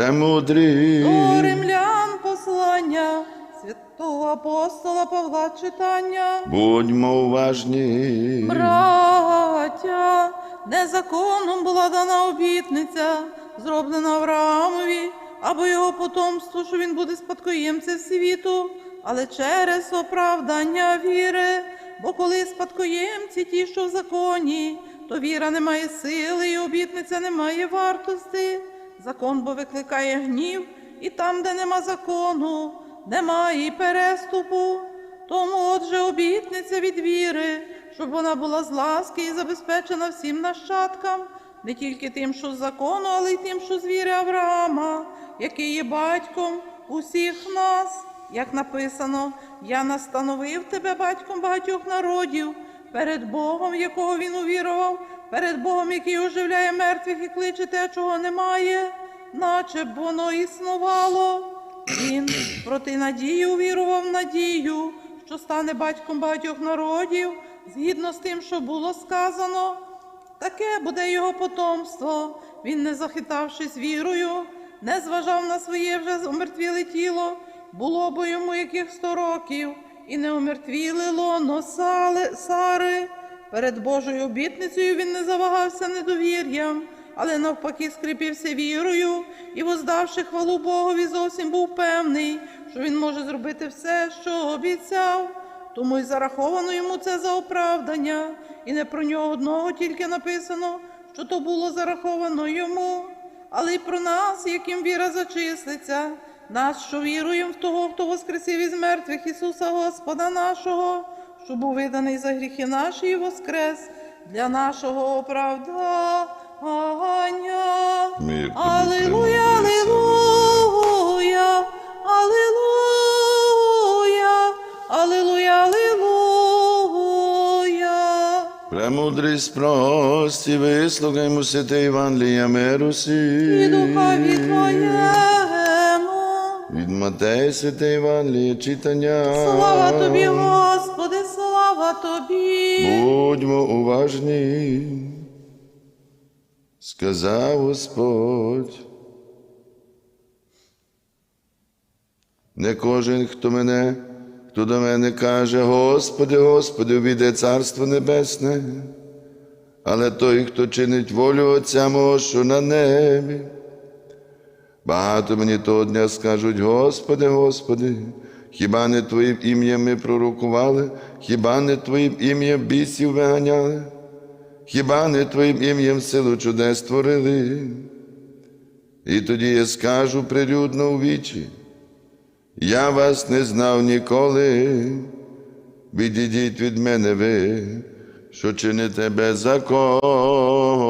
Премудрі. До римлян послання святого апостола Павла читання. Будьмо уважні. Браття, незаконном була дана обітниця, зроблена Авраамові, або його потомству, що він буде спадкоємцем світу, але через оправдання віри, бо коли спадкоємці ті, що в законі, то віра не має сили, і обітниця не має вартості. Закон бо викликає гнів, і там, де нема закону, немає і переступу. Тому, отже, обітниця від віри, щоб вона була з ласки і забезпечена всім нащадкам, не тільки тим, що з закону, але й тим, що з віри Авраама, який є батьком усіх нас. Як написано, я настановив тебе батьком багатьох народів, перед Богом, якого він увірував, перед Богом, який оживляє мертвих і кличе те, чого немає, наче б воно існувало. Він проти надії увірував надію, що стане батьком багатьох народів, згідно з тим, що було сказано. Таке буде його потомство. Він, не захитавшись вірою, не зважав на своє вже умертвіле тіло, було бо йому яких сто років, і не умертвіли лоно сали, Сари. Перед Божою обітницею він не завагався недовір'ям, але навпаки скріпився вірою і, воздавши хвалу Богові, зовсім був певний, що він може зробити все, що обіцяв. Тому й зараховано йому це за оправдання, і не про нього одного тільки написано, що то було зараховано йому, але й про нас, яким віра зачислиться, нас, що віруємо в того, хто воскресив із мертвих Ісуса Господа нашого, що був виданий за гріхи наші і воскрес для нашого оправдання. Аллилуйя, аллилуйя, аллилуйя, аллилуйя, аллилуйя. Премудрість прості, вислухаймо святе Євангелія миру І сі. духові Твоєму. Від Матея святе Євангеліє читання. Слава Тобі, Господи, слава Тобі. Будьмо уважні, сказав Господь. Не кожен, хто мене, хто до мене каже, Господи, Господи, увійде Царство Небесне, але той, хто чинить волю Отця мого, що на небі. Багато мені того дня скажуть, Господи, Господи, хіба не Твоїм ім'ям ми пророкували, хіба не Твоїм ім'ям бісів виганяли, хіба не Твоїм ім'ям силу чудес творили? І тоді я скажу прилюдно у вічі, я вас не знав ніколи, відійдіть від мене ви, що чините Слава